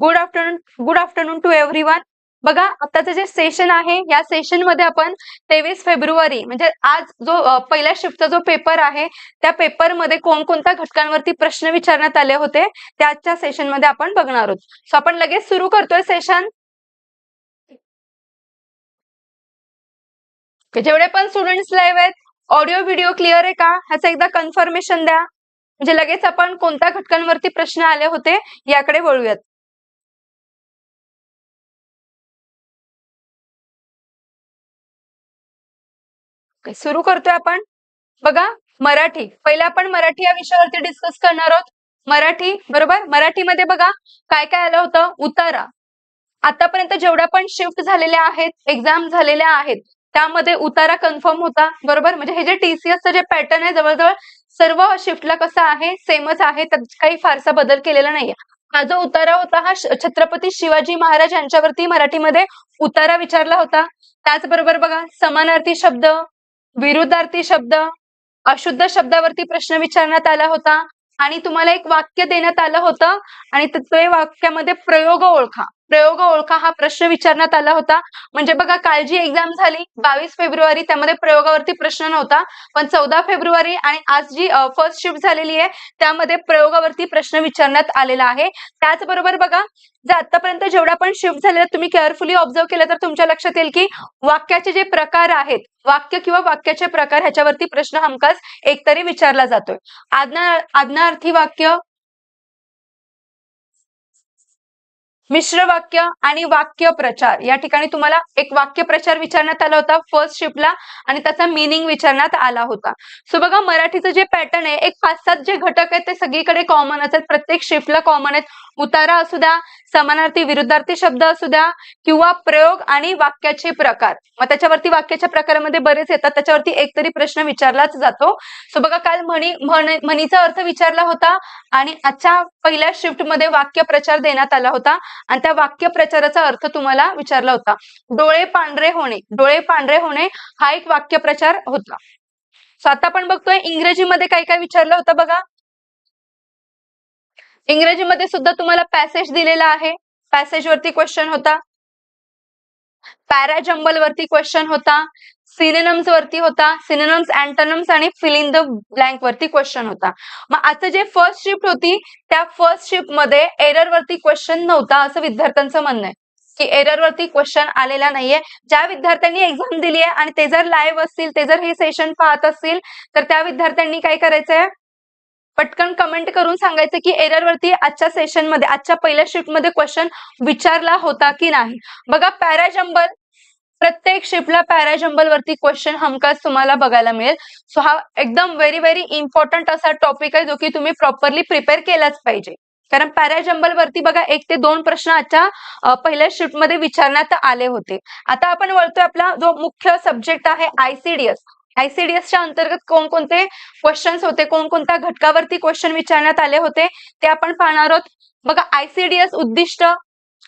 Good afternoon good afternoon to everyone बघा आताचं जे सेशन आहे या सेशनमध्ये आपण तेवीस फेब्रुवारी म्हणजे आज जो पहिल्या शिफ्टचा जो पेपर आहे त्या पेपरमध्ये कोणकोणत्या घटकांवरती प्रश्न विचारण्यात आले होते त्या आजच्या सेशनमध्ये आपण बघणार आहोत. सो आपण लगेच सुरू करतोय सेशन जेवढे पण स्टुडंट्स लाईव्ह आहेत ऑडिओ व्हिडिओ क्लिअर आहे का? ह्याचं एकदा कन्फर्मेशन द्या. म्हणजे लगेच आपण कोणत्या घटकांवरती प्रश्न आले होते याकडे वळूयात. सुरू करतोय आपण. बघा मराठी. पहिले आपण मराठी या विषयावरती डिस्कस करणार आहोत. मराठी बरोबर? मराठीमध्ये बघा काय काय आलं होतं? उतारा. आतापर्यंत जेवढ्या पण शिफ्ट झालेल्या आहेत एक्झाम झालेल्या आहेत त्यामध्ये उतारा कन्फर्म होता बरोबर? म्हणजे हे जे टीसीएसचं जे पॅटर्न आहे जवळजवळ सर्व शिफ्टला कसं आहे सेमच आहे त्यात काही फारसा बदल केलेला नाहीये. हा जो उतारा होता हा छत्रपती शिवाजी महाराज यांच्यावरती मराठीमध्ये उतारा विचारला होता. त्याचबरोबर बघा समानार्थी शब्द विरुद्धार्थी शब्द अशुद्ध शब्दावरती प्रश्न विचारण्यात आला होता आणि तुम्हाला एक वाक्य देण्यात आलं होतं आणि ते वाक्यामध्ये प्रयोग ओळखा. प्रयोग ओळखा हा प्रश्न विचारण्यात आला होता. म्हणजे बघा काळजी एक्झाम झाली बावीस फेब्रुवारी त्यामध्ये प्रयोगावरती प्रश्न नव्हता. पण चौदा फेब्रुवारी आणि आज जी फर्स्ट शिफ्ट झालेली आहे त्यामध्ये प्रयोगावरती प्रश्न विचारण्यात आलेला आहे. त्याचबरोबर बघा जर आतापर्यंत जेवढा पण शिफ्ट झालेला तुम्ही केअरफुली ऑब्झर्व केलं तर तुमच्या लक्षात येईल की वाक्याचे जे प्रकार आहेत वाक्य किंवा वाक्याचे प्रकार ह्याच्यावरती प्रश्न हमखास एकतरी विचारला जातोय. आज्ञा आज्ञार्थी वाक्य मिश्र वाक्य आणि वाक्य प्रचार. या ठिकाणी तुम्हाला एक वाक्य प्रचार विचारण्यात आला होता फर्स्ट शिफ्टला आणि त्याचा मिनिंग विचारण्यात आला होता. सो बघा मराठीचं जे पॅटर्न आहे एक पाच सात जे घटक आहेत ते सगळीकडे कॉमन असतात. प्रत्येक शिफ्टला कॉमन आहेत. उतारा असू द्या समानार्थी विरुद्धार्थी शब्द असू द्या किंवा प्रयोग आणि वाक्याचे प्रकार. मग त्याच्यावरती वाक्याच्या प्रकारामध्ये बरेच येतात. त्याच्यावरती एक तरी प्रश्न विचारलाच जातो. सो बघा काल म्हणी म्हणीचा अर्थ विचारला होता आणि आजच्या पहिल्या शिफ्टमध्ये वाक्य प्रचार देण्यात आला होता. आणि त्या वाक्य प्रचाराचा अर्थ तुम्हाला विचारला होता. डोळे पांढरे होणे. डोळे पांढरे होणे हा एक वाक्य प्रचार होता. सो आता आपण बघतोय इंग्रजीमध्ये काय काय विचारलं होतं बघा. इंग्रजीमध्ये सुद्धा तुम्हाला पॅसेज दिलेला आहे. पॅसेज वरती क्वेश्चन होता. पॅराजंबल वरती क्वेश्चन होता. सिनेनम्स वरती होता सिनेनम्स अँटोनम्स आणि फिल इन द ब्लँक वरती क्वेश्चन होता. मग आता जे फर्स्ट शिफ्ट होती त्या फर्स्ट शिफ्टमध्ये एरर वरती क्वेश्चन नव्हता असं विद्यार्थ्यांचं म्हणणं आहे. की एरर वरती क्वेश्चन आलेला नाहीये. ज्या विद्यार्थ्यांनी एक्झाम दिली आहे आणि ते जर लाईव्ह असतील ते जर हे सेशन पाहत असतील तर त्या विद्यार्थ्यांनी काय करायचंय? पटकन कमेंट करून सांगायचं की एरर वरती आजच्या सेशनमध्ये आजच्या पहिल्या शिफ्टमध्ये क्वेश्चन विचारला होता की नाही? बघा पॅराजंबल प्रत्येक शिफ्टला पॅराजंबल वरती क्वेश्चन हमखास तुम्हाला बघायला मिळेल. सो हा एकदम व्हेरी व्हेरी इम्पॉर्टंट असा टॉपिक आहे जो की तुम्ही प्रॉपरली प्रिपेअर केलाच पाहिजे. कारण पॅराजंबल वरती बघा एक ते दोन प्रश्न आजच्या पहिल्या शिफ्टमध्ये विचारण्यात आले होते. आता आपण वळतोय आपला जो मुख्य सब्जेक्ट आहे आयसीडीएस आयसीडीएसच्या अंतर्गत कोणकोणते क्वेश्चन्स होते कोणकोणत्या घटकावरती क्वेश्चन विचारण्यात आले होते ते आपण पाहणार आहोत. बघा आयसीडीएस उद्दिष्ट.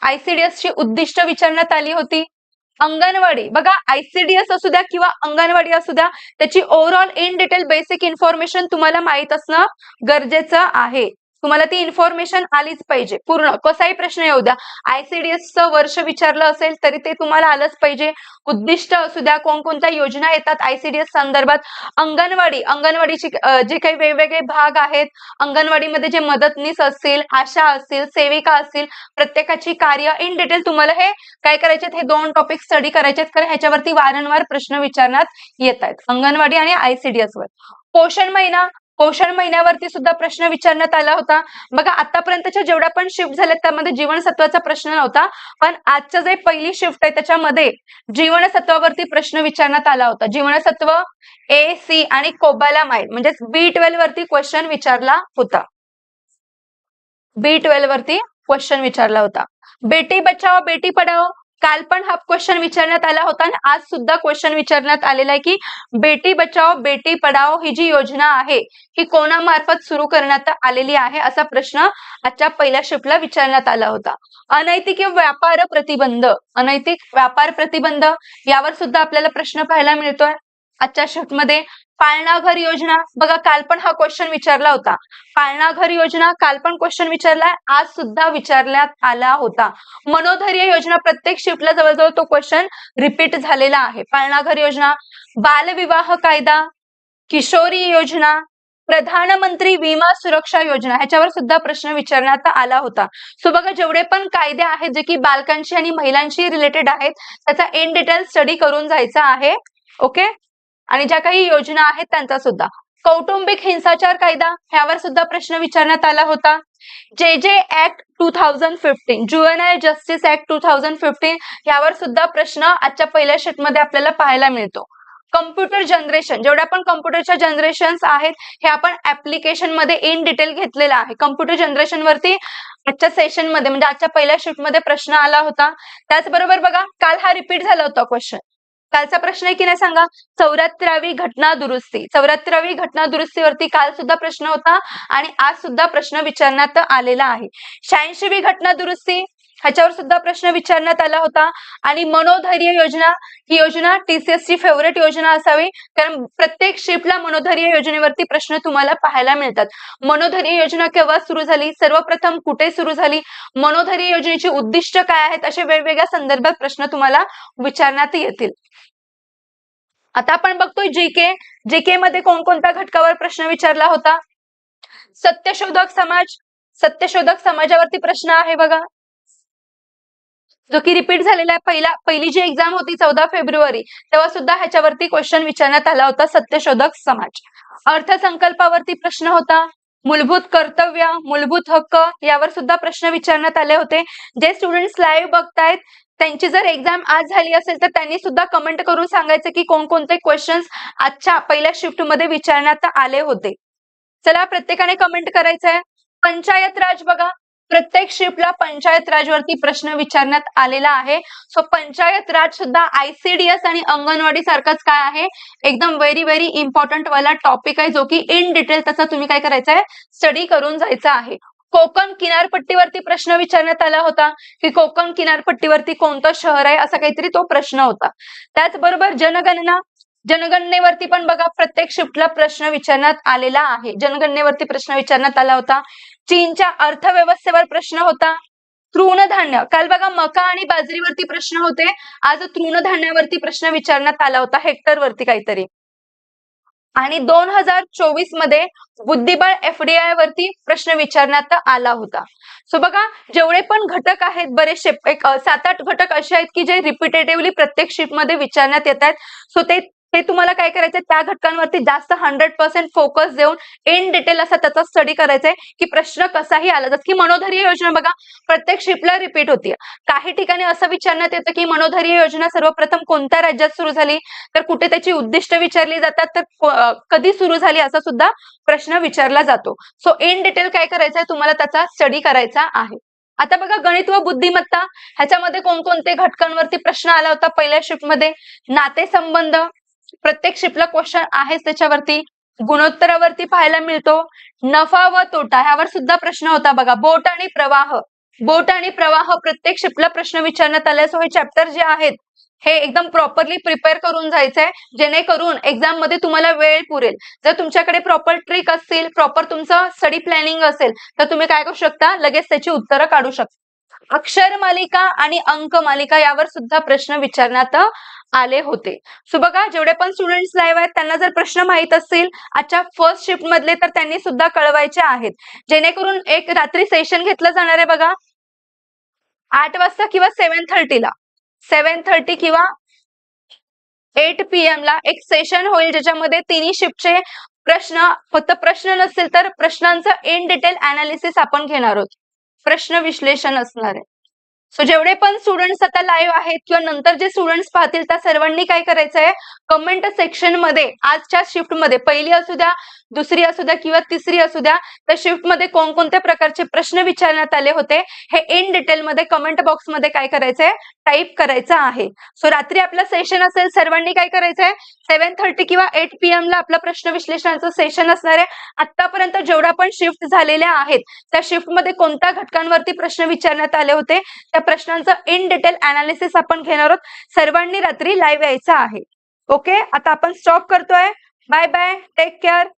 आयसीडीएस ची उद्दिष्ट विचारण्यात आली होती. अंगणवाडी. बघा आयसीडीएस असू द्या किंवा अंगणवाडी असू द्या त्याची overall in detail basic information तुम्हाला माहीत असणं गरजेचं आहे. तुम्हाला ती इन्फॉर्मेशन आलीच पाहिजे. पूर्ण कसाही प्रश्न येऊ द्या. आयसीडीएसचं वर्ष विचारलं असेल तरी ते तुम्हाला आलंच पाहिजे. उद्दिष्ट असू द्या कोणकोणत्या योजना येतात आयसीडीएस संदर्भात. अंगणवाडी अंगणवाडीची जे काही वेगवेगळे भाग आहेत अंगणवाडीमध्ये जे मदतनीस असतील आशा असतील सेविका असतील प्रत्येकाची कार्य इन डिटेल तुम्हाला हे काय करायचे हे दोन टॉपिक स्टडी करायचे कारण ह्याच्यावरती वारंवार प्रश्न विचारण्यात येत आहेत. अंगणवाडी आणि आयसीडीएस वर. पोषण महिना पोषण महिन्यावरती सुद्धा प्रश्न विचारण्यात आला होता. बघा आतापर्यंतच्या जेवढ्या पण शिफ्ट झाल्या त्यामध्ये जीवनसत्वाचा प्रश्न नव्हता. पण आजच्या जे पहिली शिफ्ट आहे त्याच्यामध्ये जीवनसत्वावरती प्रश्न विचारण्यात आला होता. जीवनसत्व ए सी आणि कोबालामाइड म्हणजेच बी ट्वेल्व वरती क्वेश्चन विचारला होता. बी ट्वेल्व वरती क्वेश्चन विचारला होता. बेटी बचाओ बेटी पढाओ काल पण हा क्वेश्चन विचारण्यात आला होता आणि आज सुद्धा क्वेश्चन विचारण्यात आलेला आहे की बेटी बचाओ बेटी पढाओ ही जी योजना आहे ही कोणामार्फत सुरू करण्यात आलेली आहे असा प्रश्न आजच्या पहिल्या शिफ्टला विचारण्यात आला होता. अनैतिक व्यापार प्रतिबंध अनैतिक व्यापार प्रतिबंध यावर सुद्धा आपल्याला प्रश्न पाहायला मिळतोय. आजच्या शिफ्टमध्ये पाळणाघर योजना. बघा काल पण हा क्वेश्चन विचारला होता. पाळणाघर योजना काल पण क्वेश्चन विचारलाय आज सुद्धा विचारण्यात आला होता. मनोधैर्य योजना प्रत्येक शिफ्टला जवळजवळ तो क्वेश्चन रिपीट झालेला आहे. पाळणाघर योजना बालविवाह कायदा किशोरी योजना प्रधानमंत्री विमा सुरक्षा योजना ह्याच्यावर सुद्धा प्रश्न विचारण्यात आला होता. सो बघा जेवढे पण कायदे आहेत जे की बालकांशी आणि महिलांशी रिलेटेड आहेत त्याचा इन डिटेल स्टडी करून जायचा आहे. ओके आणि ज्या काही योजना आहेत त्यांचा सुद्धा कौटुंबिक हिंसाचार कायदा ह्यावर सुद्धा प्रश्न विचारण्यात आला होता. J J act two thousand fifteen juvenile justice act two thousand fifteen ह्यावर सुद्धा प्रश्न आजच्या पहिल्या शीटमध्ये आपल्याला पाहायला मिळतो. कम्प्युटर जनरेशन जेवढ्या पण कम्प्युटरच्या जनरेशन आहेत हे आपण ऍप्लिकेशनमध्ये इन डिटेल घेतलेलं आहे. कम्प्युटर जनरेशन वरती आजच्या सेशनमध्ये म्हणजे आजच्या पहिल्या शिफ्टमध्ये प्रश्न आला होता. त्याचबरोबर बघा काल हा रिपीट झाला होता क्वेश्चन कालचा प्रश्न आहे की नाही सांगा? चौऱ्याहत्तरावी घटना दुरुस्ती. चौऱ्याहत्तरावी घटना दुरुस्तीवरती काल सुद्धा प्रश्न होता आणि आज सुद्धा प्रश्न विचारण्यात आलेला आहे. शहाऐंशीवी घटना दुरुस्ती ह्याच्यावर सुद्धा प्रश्न विचारण्यात आला होता. आणि मनोधैर्य योजना ही योजना टीसीएस ची फेवरेट योजना असावी. कारण प्रत्येक शिफ्टला मनोधैर्य योजनेवरती प्रश्न तुम्हाला पाहायला मिळतात. मनोधैर्य योजना केव्हा सुरू झाली? सर्वप्रथम कुठे सुरू झाली? मनोधैर्य योजनेची उद्दिष्ट काय आहेत? असे वेगवेगळ्या संदर्भात प्रश्न तुम्हाला विचारण्यात येतील. आता आपण बघतोय जीके जीके मध्ये कोणकोणत्या घटकावर प्रश्न विचारला होता? सत्यशोधक समाज. सत्यशोधक समाजावरती प्रश्न आहे बघा. जो की रिपीट झालेला आहे पहिला पहिली जी एक्झाम होती चौदा फेब्रुवारी तेव्हा सुद्धा ह्याच्यावरती क्वेश्चन विचारण्यात आला होता सत्यशोधक समाज. अर्थसंकल्पावरती प्रश्न होता मूलभूत कर्तव्य मूलभूत हक्क यावर सुद्धा प्रश्न विचारण्यात आले होते. जे स्टुडंट्स लाईव्ह बघतायत त्यांची जर एक्झाम आज झाली असेल तर त्यांनी सुद्धा कमेंट करून सांगायचं की कोणकोणते क्वेश्चन्स आजच्या पहिल्या शिफ्टमध्ये विचारण्यात आले होते. चला प्रत्येकाने कमेंट करायचं आहे पंचायत राज बघा. प्रत्येक शिफ्टला पंचायत राजवरती प्रश्न विचारण्यात आलेला आहे. सो पंचायत राज सुद्धा आयसीडीएस आणि अंगणवाडी सारखंच काय आहे? एकदम व्हेरी व्हेरी इम्पॉर्टंट वाला टॉपिक आहे जो की इन डिटेल त्याचा तुम्ही काय करायचा आहे स्टडी करून जायचा आहे. कोकण किनारपट्टीवरती प्रश्न विचारण्यात आला होता की कोकण किनारपट्टीवरती कोणतं शहर आहे? असा काहीतरी तो प्रश्न होता. त्याचबरोबर जनगणना जनगणनेवरती पण बघा प्रत्येक शिफ्टला प्रश्न विचारण्यात आलेला आहे. जनगणनेवरती प्रश्न विचारण्यात आला होता. चीनच्या अर्थव्यवस्थेवर प्रश्न होता. तृणधान्य. काल बघा मका आणि बाजरीवरती प्रश्न होते. आज तृणधान्यावरती प्रश्न विचारण्यात आला होता हेक्टरवरती काहीतरी. आणि दोन हजार चोवीसमध्ये बुद्धिबळ एफडीआय वरती प्रश्न विचारण्यात आला होता. सो बघा जेवढे पण घटक आहेत बरेचसे एक सात आठ घटक असे आहेत की जे रिपिटेटिव्हली प्रत्येक शिफ्टमध्ये विचारण्यात येत आहेत. सो ते हे तुम्हाला काय करायचंय? त्या घटकांवरती जास्त हंड्रेड पर्सेंट फोकस देऊन इन डिटेल असा त्याचा स्टडी करायचा आहे की प्रश्न कसाही आला जसं की मनोधैर्य योजना बघा प्रत्येक शिफ्टला रिपीट होती. काही ठिकाणी असं विचारण्यात येतं की मनोधैर्य योजना सर्वप्रथम कोणत्या राज्यात सुरू झाली? तर कुठे त्याची उद्दिष्ट विचारली जातात? तर कधी सुरू झाली असा सुद्धा प्रश्न विचारला जातो. सो इन डिटेल काय करायचं आहे तुम्हाला त्याचा स्टडी करायचा आहे. आता बघा गणित व बुद्धिमत्ता ह्याच्यामध्ये कोणकोणते घटकांवरती प्रश्न आला होता पहिल्या शिफ्टमध्ये नातेसंबंध प्रत्येक शिपला क्वेश्चन आहेच त्याच्यावरती. गुणोत्तरावरती पाहायला मिळतो. नफा व तोटा ह्यावर सुद्धा प्रश्न होता बघा. बोट आणि प्रवाह. बोट आणि प्रवाह प्रत्येक शिपला प्रश्न विचारण्यात आले. सो हे चॅप्टर जे आहेत हे एकदम प्रॉपरली प्रिपेअर करून जायचंय. जेणेकरून एक्झाममध्ये तुम्हाला वेळ पुरेल. जर तुमच्याकडे प्रॉपर ट्रिक असतील प्रॉपर तुमचं स्टडी प्लॅनिंग असेल तर तुम्ही काय करू शकता? लगेच त्याची उत्तरं काढू शकता. अक्षर मालिका आणि अंक मालिका यावर सुद्धा प्रश्न विचारण्यात आले होते. सो बघा जेवढे पण स्टुडंट्स लाईव्ह आहेत त्यांना जर प्रश्न माहीत असतील आजच्या फर्स्ट शिफ्ट मधले तर त्यांनी सुद्धा कळवायचे आहेत. जेणेकरून एक रात्री सेशन घेतलं जाणार आहे बघा. आठ वाजता किंवा सेव्हन थर्टीला सेव्हन थर्टी किंवा एट पी एम ला एक सेशन होईल ज्याच्यामध्ये तिन्ही शिफ्टचे प्रश्न फक्त प्रश्न नसतील तर प्रश्नांचं इन डिटेल अनालिसिस आपण घेणार आहोत. प्रश्न विश्लेषण असणार आहे. सो जेवढे पण स्टुडंट्स आता लाईव्ह आहेत किंवा नंतर जे स्टुडंट्स पाहतील त्या सर्वांनी काय करायचं आहे कमेंट सेक्शनमध्ये आजच्या शिफ्टमध्ये पहिली असू द्या दुसरी असू द्या किंवा तिसरी असू द्या त्या शिफ्टमध्ये कोणकोणत्या प्रकारचे प्रश्न विचारण्यात आले होते हे इन डिटेल मध्ये कमेंट बॉक्समध्ये काय करायचंय टाईप करायचं आहे. सो रात्री आपलं सेशन असेल सर्वांनी काय करायचंय सेव्हन थर्टी किंवा एट पी एम ला आपलं प्रश्न विश्लेषणाचं सेशन असणार आहे. आतापर्यंत जेवढ्या पण शिफ्ट झालेल्या आहेत त्या शिफ्टमध्ये कोणत्या घटकांवरती प्रश्न विचारण्यात आले होते त्या प्रश्नांचं इन डिटेल अनालिसिस आपण घेणार आहोत. सर्वांनी रात्री लाईव्ह यायचं आहे. ओके आता आपण स्टॉप करतोय. Bye bye take care